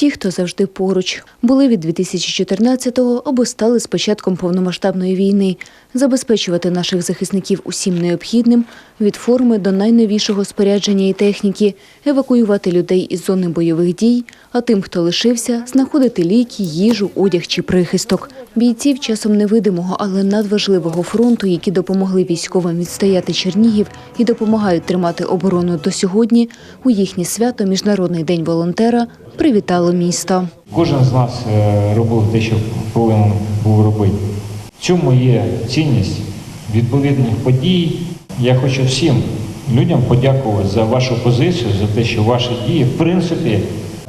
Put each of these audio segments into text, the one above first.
Ті, хто завжди поруч, були від 2014-го або стали з початком повномасштабної війни, забезпечувати наших захисників усім необхідним від форми до найновішого спорядження і техніки, евакуювати людей із зони бойових дій, а тим, хто лишився, знаходити ліки, їжу, одяг чи прихисток. Бійців часом невидимого, але надважливого фронту, які допомогли військовим відстояти Чернігів і допомагають тримати оборону до сьогодні, у їхнє свято Міжнародний день волонтера привітало місто. Кожен з нас е, робив те, що повинен був робити. В цьому є цінність відповідних подій. Я хочу всім людям подякувати за вашу позицію, за те, що ваші дії, в принципі,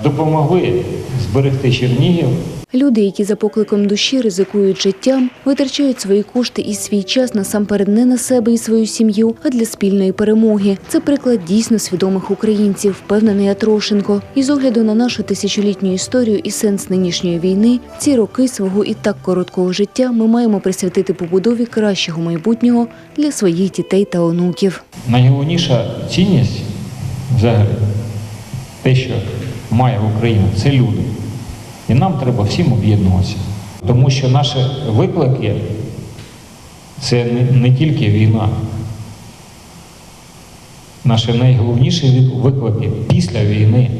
допомогли зберегти Чернігів. Люди, які за покликом душі ризикують життям, витрачають свої кошти і свій час насамперед не на себе і свою сім'ю, а для спільної перемоги. Це приклад дійсно свідомих українців, впевнений Атрошенко. І з огляду на нашу тисячолітню історію і сенс нинішньої війни, ці роки свого і так короткого життя ми маємо присвятити побудові кращого майбутнього для своїх дітей та онуків. Найголовніша цінність взагалі, те, що має Україна, це люди. І нам треба всім об'єднуватися. Тому що наші виклики це не, тільки війна. Наші найголовніші виклики після війни,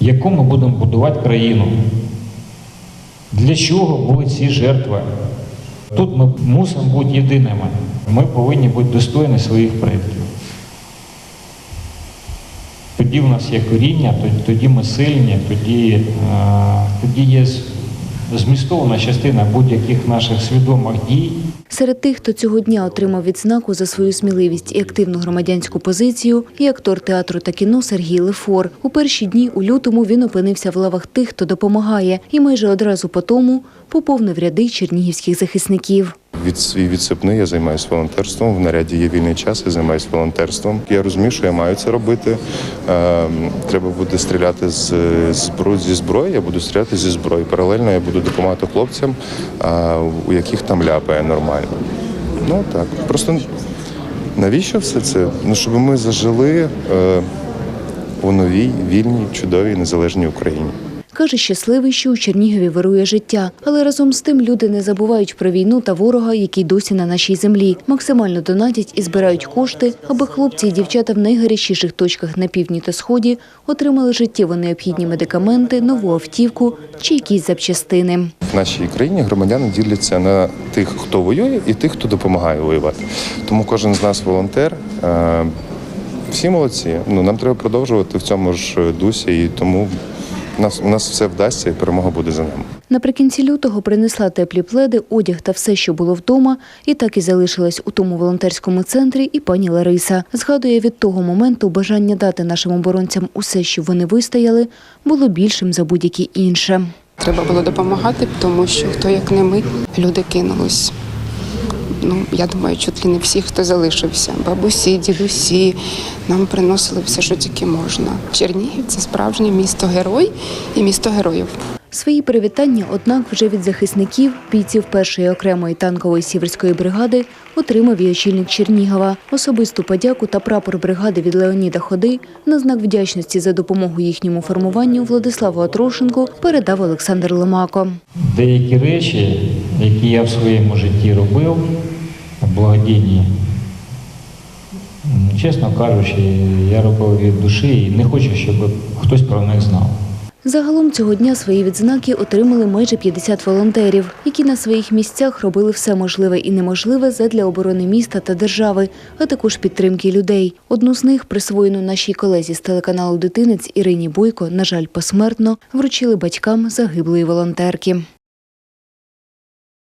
яку ми будемо будувати країну. Для чого були ці жертви? Тут ми мусимо бути єдиними. Ми повинні бути достойні своїх предків. Тоді в нас є коріння, тоді, ми сильні, тоді, е, тоді є змістовна частина будь-яких наших свідомих дій. Серед тих, хто цього дня отримав відзнаку за свою сміливість і активну громадянську позицію, і актор театру та кіно Сергій Лефор. У перші дні у лютому він опинився в лавах тих, хто допомагає, і майже одразу по тому поповнив ряди чернігівських захисників. Від свій відсипний я займаюся волонтерством. В наряді є вільний час, я займаюся волонтерством. Я розумію, що я маю це робити. Е, треба буде стріляти з зі зброї. Я буду стріляти зі зброї. Паралельно я буду допомагати хлопцям, е, у яких там ляпає нормально. Ну так. Просто навіщо все це? Ну щоб ми зажили е, у новій, вільній, чудовій, незалежній Україні. Каже, щасливий, що у Чернігові вирує життя, але разом з тим люди не забувають про війну та ворога, який досі на нашій землі. Максимально донатять і збирають кошти, аби хлопці і дівчата в найгарячіших точках на півдні та сході отримали життєво необхідні медикаменти, нову автівку чи якісь запчастини. В нашій країні громадяни діляться на тих, хто воює, і тих, хто допомагає воювати. Тому кожен з нас волонтер. Е, Всі молодці. Ну нам треба продовжувати в цьому ж дусі, і тому нас у нас все вдасться, і перемога буде за нами. Наприкінці лютого принесла теплі пледи, одяг та все, що було вдома, і так і залишилась у тому волонтерському центрі. І пані Лариса згадує від того моменту бажання дати нашим оборонцям усе, що вони вистояли, було більшим за будь-яке інше. Треба було допомагати, тому що хто як не ми, люди кинулись. Ну, я думаю, чуть ли не всі, хто залишився. Бабусі, дідусі нам приносили все, що тільки можна. Чернігів це справжнє місто герой і місто героїв. Свої привітання, однак, вже від захисників, бійців першої окремої танкової сіверської бригади отримав і очільник Чернігова. Особисту подяку та прапор бригади від Леоніда Ходи на знак вдячності за допомогу їхньому формуванню Владиславу Атрошенку передав Олександр Ломако. Деякі речі, які я в своєму житті робив, благодійні, чесно кажучи, я робив від душі і не хочу, щоб хтось про них знав. Загалом цього дня свої відзнаки отримали майже 50 волонтерів, які на своїх місцях робили все можливе і неможливе задля оборони міста та держави, а також підтримки людей. Одну з них, присвоєну нашій колезі з телеканалу Дитинець Ірині Бойко, на жаль, посмертно, вручили батькам загиблої волонтерки.